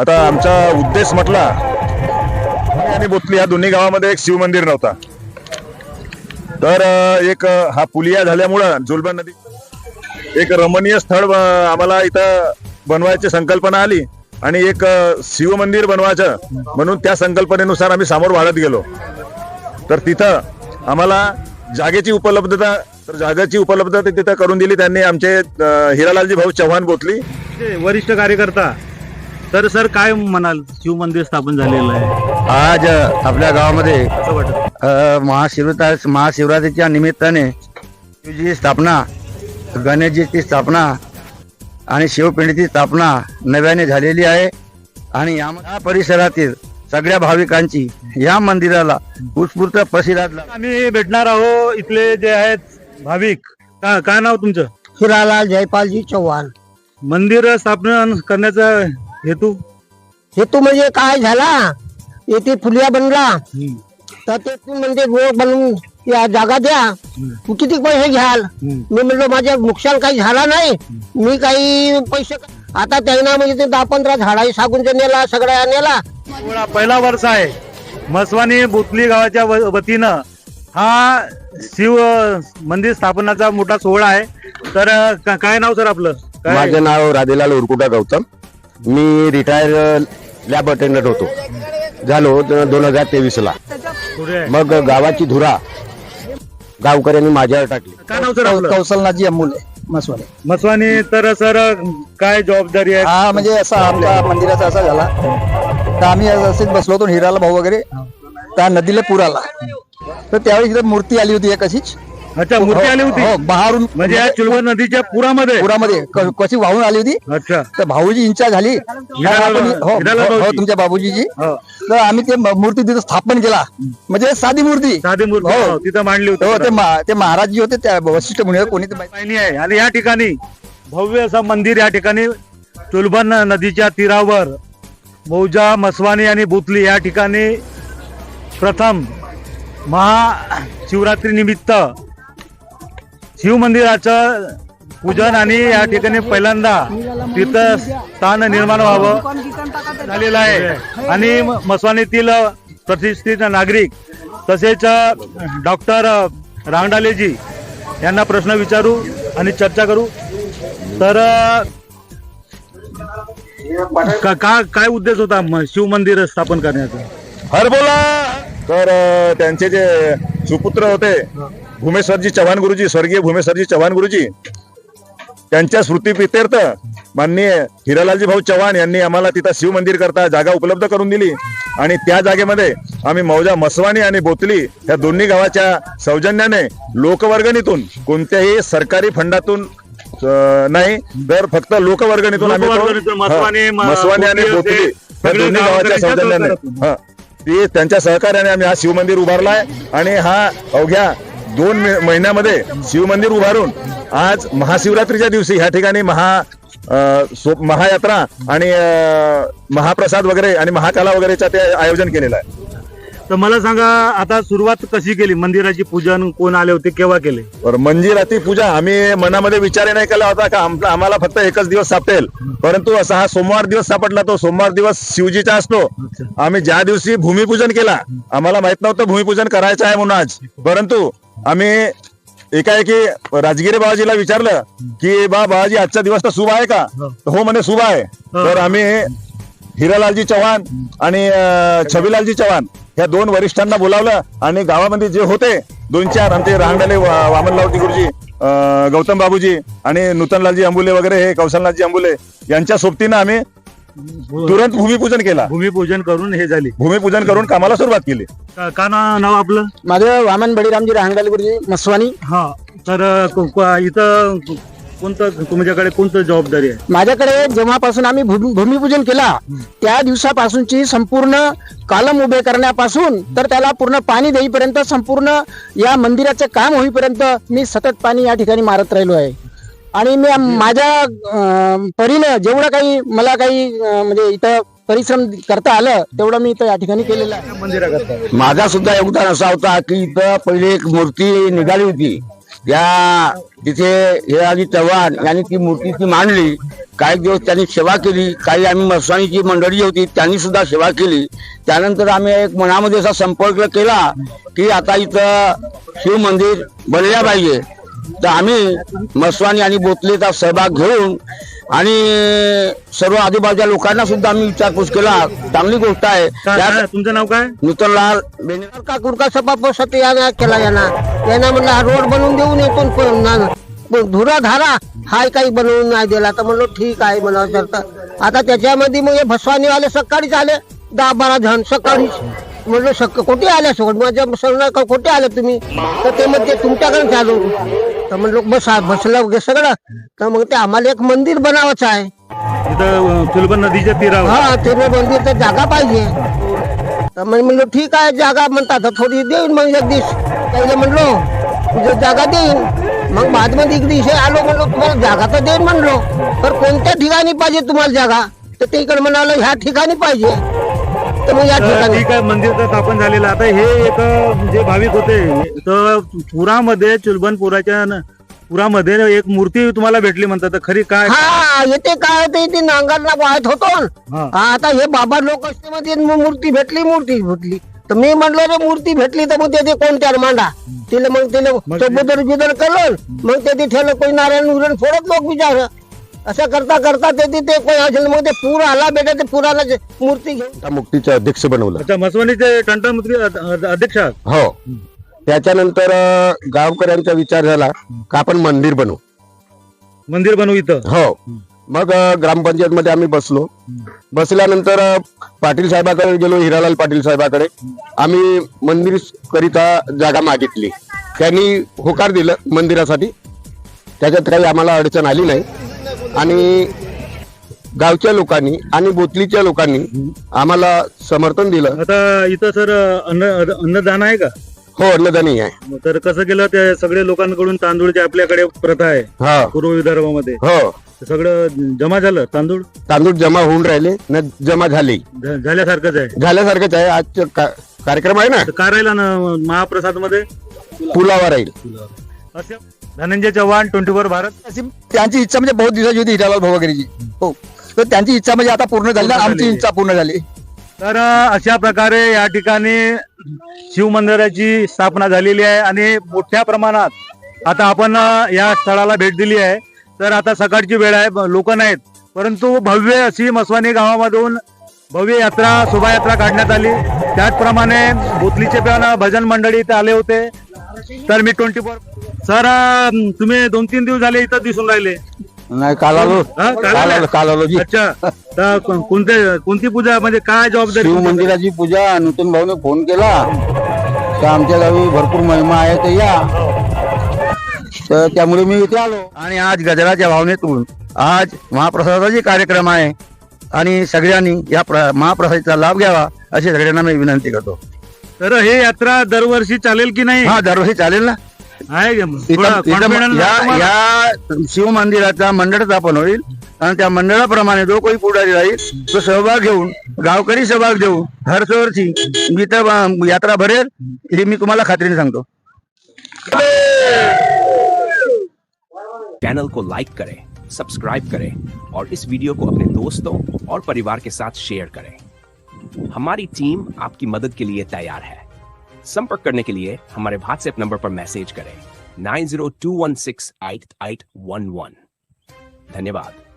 आता आमचा उद्देश म्हटला आणि बोतली या दोन्ही गावामध्ये एक शिवमंदिर नव्हता. तर एक हा पुलिया झाल्यामुळं जुलबन नदी एक रमणीय स्थळ आम्हाला इथं बनवायची संकल्पना आली आणि एक शिवमंदिर बनवायचं म्हणून त्या संकल्पनेनुसार आम्ही समोर वाढत गेलो. तर तिथं आम्हाला जागेची उपलब्धता तर जागेची उपलब्धता तिथं करून दिली त्यांनी आमचे हिरालालजी भाऊ चव्हाण बोतली. वरिष्ठ कार्यकर्ता तर सर काय म्हणाल? शिवमंदिर स्थापन झालेलं आहे. आज आपल्या गावामध्ये असं वाटत? अ, महाशिवता महाशिवरात्रीच्या निमित्ताने शिवजीची स्थापना गणेशजीची स्थापना आणि शिवपिंडीची स्थापना नव्याने झालेली आहे. आणि या या परिसरातील सगळ्या भाविकांची या मंदिराला उत्स्फूर्त प्रतिसाद लाभ आम्ही भेटणार आहोत इथले जे आहेत भाविक. का काय नाव तुमचं? हिरालाल जयपालजी चव्हाण. मंदिर स्थापना करण्याचा हेतू? हेतू म्हणजे काय झाला? येथे फुलिया बनला. तर ते तू म्हणजे गोळ बनवून या जागा द्या. तू किती पैसे घ्याल? मी म्हणलो माझं नुकसान काही झाला नाही. मी काही पैसे आता त्यांना म्हणजे ते दहा पंधरा झाडाही सागून ते नेला सगळ्या नेला. पहिला वर्ष आहे. मसवानी बुतली गावाच्या व- वतीनं हा शिव मंदिर स्थापनाचा मोठा सोहळा आहे. तर का- काय नाव सर आपलं? काय? माझे नाव राधेलाल उरकुटा गौतम. मी रिटायर लॅब अटेंडंट होतो. झालो दोन हजार तेवीस ला. मग गावाची धुरा. गावकऱ्यांनी माझ्यावर टाकली. काय नाव सर आपलं कौशलनाथजी अमोल मसवाने मसवानी तर सर काय जबाबदारी आहे? हा म्हणजे असा आमचा मंदिराचा असा झाला. तर आम्ही असेच बसलो होतो हिराला भाऊ वगैरे. त्या नदीला पूर आला. तर त्यावेळी मूर्ती आली होती एक अशीच. अच्छा मूर्ती आली होती? हो, बाहेरून म्हणजे या चुलबन नदीच्या पुरामध्ये? पुरामध्ये. क- कशी वाहून आली होती? अच्छा. तर भाऊजी इंचा झाली. आपण- हो, हो, हो, भाऊजी. तुमच्या बाबूजीची. हो. तर आम्ही ते म- मूर्ती तिथं स्थापन केला. म्हणजे साधी मूर्ती. साधी मूर्ती हो. हो, तिथं मांडली हो ते होती मा- ते महाराज जी होते त्या वशिष्ठ मुनी कोणी ते माहित- पाहिली आहे. आणि या ठिकाणी भव्य असं मंदिर या ठिकाणी चुलबन नदीच्या तीरावर मौजा मसवानी आणि बुतली या ठिकाणी प्रथम महाशिवरात्री शिव मंदिराचं पूजन आणि या ठिकाणी पहिल्यांदा तिथं स्थान निर्माण व्हावं झालेलं आहे. आणि मसवानीतील प्रतिष्ठित नागरिक तसेच डॉक्टर रांगडालेजी यांना प्रश्न विचारू आणि चर्चा करू. तर का का- काय उद्देश होता शिव मंदिर स्थापन करण्याचा? हर बोला तर त्यांचे जे सुपुत्र होते भूमेश्वरजी चव्हाण गुरुजी स्वर्गीय भूमेश्वरजी चव्हाण गुरुजी त्यांच्या स्मृतीप्रित्यर्थ माननीय हिरालालजी भाऊ चव्हाण यांनी आम्हाला तिथं शिवमंदिर करता जागा उपलब्ध करून दिली आणि त्या जागेमध्ये आम्ही मौजा मसवानी आणि बोतली या दोन्ही गावाच्या सौजन्याने लोकवर्गणीतून कोणत्याही सरकारी फंडातून नाही तर फक्त लोकवर्गणीतून आम्ही तो- लोकवर्गणीतून मसवानी, म- मसवानी आणि बोतली या दोन्ही गावाच्या सौजन्याने. हा ती त्यांच्या सहकार्याने आम्ही हा शिवमंदिर उभारलाय आणि हा अवघ्या दोन महिन्यामध्ये शिवमंदिर उभारून आज महाशिवरात्रीच्या दिवशी ह्या ठिकाणी महा महायात्रा आणि महाप्रसाद वगैरे आणि महाकाला वगैरेचं ते आयोजन केलेलं आहे. तर मला सांगा आता सुरुवात कशी केली? मंदिराची पूजन कोण आले होते केव्हा केले? तर मंदिराची पूजा आम्ही मनामध्ये विचार नाही केला होता का आम- आम्हाला फक्त एकच दिवस सापटेल परंतु असा हा सोमवार दिवस सापडला तो सोमवार दिवस शिवजीचा असतो. आम्ही ज्या दिवशी भूमिपूजन केला आम्हाला माहीत नव्हतं भूमिपूजन करायचं आहे म्हणून आज. परंतु आम्ही एकाएकी राजगिरे बाबाजीला विचारलं की बा बाबाजी आजचा दिवस तर शुभ आहे का? तर हो म्हणे शुभ आहे. तर आम्ही हिरालालजी चव्हाण आणि छबीलालजी चव्हाण या दोन वरिष्ठांना बोलावलं आणि गावामध्ये जे होते दोन चार आमचे रांगडाले वा- वामनरावजी गुरुजी गौतम बाबूजी आणि नूतनलालजी अंबुले वगैरे हे कौशलनाथजी अंबुले यांच्या सोबतीनं आम्ही तुरंत भूमिपूजन केला. भूमिपूजन करून हे झाली. भूमिपूजन करून कामाला सुरुवात केली. का का ना- नाव आपलं? माझं वामन बळीरामजी राहंगाल गुरुजी मसवानी. हा तर को- को- इथं कोणतं तुमच्याकडे कोणतं जबाबदारी आहे? माझ्याकडे जेव्हापासून आम्ही भूमी- भूमिपूजन केला त्या दिवसापासूनची संपूर्ण कालम उभे करण्यापासून तर त्याला पूर्ण पाणी देईपर्यंत संपूर्ण या मंदिराचे काम होईपर्यंत मी सतत पाणी या ठिकाणी मारत राहिलो आहे. आणि मी माझ्या परीनं जेवढं काही मला काही म्हणजे इथं परिश्रम करता आलं तेवढं मी इथं या ठिकाणी केलेलं आहे. माझा सुद्धा योगदान असा होता की इथं पहिले एक मूर्ती निघाली होती. त्या तिथे हे आधी चव्हाण यांनी ती मूर्ती ती मांडली. काही दिवस त्यांनी सेवा केली. काही आम्ही मस्वानीची मंडळी होती त्यांनी सुद्धा सेवा केली. त्यानंतर आम्ही एक मनामध्ये असा संपर्क केला की आता इथं शिव मंदिर बनल्या पाहिजे. तर आम्ही मस्वानी आणि बोतलेचा सहभाग घेऊन आणि सर्व आजूबाजूच्या लोकांना सुद्धा आम्ही विचारपूस केला. चांगली गोष्ट आहे. तुमचं नाव काय? नूतनलाल बेने काकुरका सभापती यानं केला यानं. यानं म्हणलं हा रोड बनवून देऊन येतो पण ना- पण धुरा धारा हाय काही बनवून नाही दिला. तर म्हणलो ठीक आहे म्हणा तर तर आता त्याच्यामध्ये मग हे भसवानीवाले सकाळीच आले दहा बारा जण सकाळीच म्हणलं सक कुठे आले सगळं? माझ्या का कुठे आले तुम्ही? तर ते मग ते तुमच्याकडे चालू तर म्हणलो बसा बसलं वगैरे सगळं. तर मग ते आम्हाला एक मंदिर बनावायचं आहे. इथं चुलबन नदीच्या तीरावर. हा ते मंदिर तर जागा पाहिजे. तर मग म्हणलो ठीक आहे जागा म्हणतात तर थोडी देईन मग एक दिवस. त्याला म्हणलो तुझं जागा देईन. मग बादमध्ये एक दिवशी आलो म्हणलो तुम्हाला जागा तर देईन म्हणलो. पण कोणत्या ठिकाणी पाहिजे तुम्हाला जागा? तर ते इकडे म्हणालो ह्या ठिकाणी पाहिजे. तर मग या तर ठिकाणी. ठीक आहे मंदिर स्थापन झालेलं. आता हे एक जे भाविक होते तर पुरामध्ये चुलबनपुराच्या न- पुरामध्ये एक मूर्ती तुम्हाला भेटली म्हणतात. तर खरी काय? हा येते काय होते ते नांगरला वाहत होतो. हा. आता हे बाबा लोक असते मध्ये मूर्ती भेटली मूर्ती भेटली. तर मी म्हणलो रे मूर्ती भेटली तर मग त्याचे कोणत्या मांडा? तिला मग तिला मग तो ते- बुदर बिदर करून मग ते ठेवलं कोणी नारायण उरण फोडत लोक विचार असं करता करता ते असेल मग ते पूर आला बेटा ते पुराला मूर्ती घेऊन मुक्तीचे अध्यक्ष बनवलं. अच्छा मसवानीचे टंटन अध्यक्ष आहात. हो. त्याच्यानंतर गावकऱ्यांचा विचार झाला का आपण मंदिर बनवू. मंदिर बनवू इथं? हो. मग ग्रामपंचायत मध्ये आम्ही बसलो. बसल्यानंतर पाटील साहेबाकडे गेलो हिरालाल पाटील साहेबाकडे. आम्ही मंदिर करिता जागा मागितली. त्यांनी होकार दिलं मंदिरासाठी. त्याच्यात काही आम्हाला अडचण आली नाही. आणि गावच्या लोकांनी आणि बोतलीच्या लोकांनी आम्हाला समर्थन दिलं. आता इथं सर अन्न अन्नदान आहे का? हो अन्नदानी आहे. तर कसं केलं ते सगळे लोकांकडून तांदूळची आपल्याकडे प्रथा आहे हा. पूर्व विदर्भामध्ये. हो. ते सगळं जमा झालं तांदूळ? तांदूळ जमा होऊन राहिले न जमा झाले. झ- झाल्यासारखंच आहे. झाल्यासारखंच आहे. आजचं का- कार्यक्रम आहे ना? तर काय राहिला ना महाप्रसादमध्ये पुलावर राहील. असे धनंजय चव्हाण ट्वेंटी फोर भारत. अशी त्यांची इच्छा म्हणजे बहुत दिवसाची होती हिरालाल भाऊ वगैरेची हो. तर त्यांची इच्छा म्हणजे आता पूर्ण झाली ना? पूर्ण आमची झाली. इच्छा पूर्ण झाली. तर अ, अशा प्रकारे या ठिकाणी शिव मंदिराची स्थापना झालेली आहे आणि मोठ्या प्रमाणात आता आपण अ, या स्थळाला भेट दिली आहे. तर आता सकाळची वेळ आहे लोक नाहीत. परंतु भव्य अशी मसवानी गावामधून भव्य यात्रा शोभायात्रा काढण्यात आली. त्याचप्रमाणे बोतलीचे पण भजन मंडळी इथे आले होते. तर मी ट्वेंटी फोर सर अ, तुम्ही दोन तीन दिवस झाले इथं दिसून राहिले. नाही काल आलो हा, काल काल आले? आलो काल आलो जी. अच्छा. तर को- कोणते कोणती पूजा म्हणजे काय जबाबदारी मंदिराची पूजा नूतन भाऊने फोन केला. तर आमच्या गावी भरपूर महिमा आहे तर या. तर त्यामुळे मी इथे आलो. आणि आज गजराच्या भावनेतून आज महाप्रसादाचा कार्यक्रम आहे. आणि सगळ्यांनी या प्र- महाप्रसादाचा लाभ घ्यावा अशी सगळ्यांना मी विनंती करतो. तर हे यात्रा दरवर्षी चालेल की नाही? हा दरवर्षी चालेल ना. आहे का? इथं- थोडा इथं confidence या आहे तुम्हाला? या शिव मंदिराचा मंडळ स्थापन होईल. आणि त्या मंडळाप्रमाणे जो कोणी पुढारी राहील तो सहभाग घेऊन गावकरी सहभाग देऊन हरसवर्षी जिथं अं, यात्रा भरेल हे मी तुम्हाला खात्रीने सांगतो. चैनल को लाइक करें सब्सक्राइब करें और इस वीडियो को अपने दोस्तों और परिवार के साथ शेयर करें। हमारी टीम आपकी मदद के लिए तैयार है। संपर्क करने के लिए हमारे व्हाट्सएप नंबर पर मैसेज करें। Nine zero two one six eight eight one one. धन्यवाद।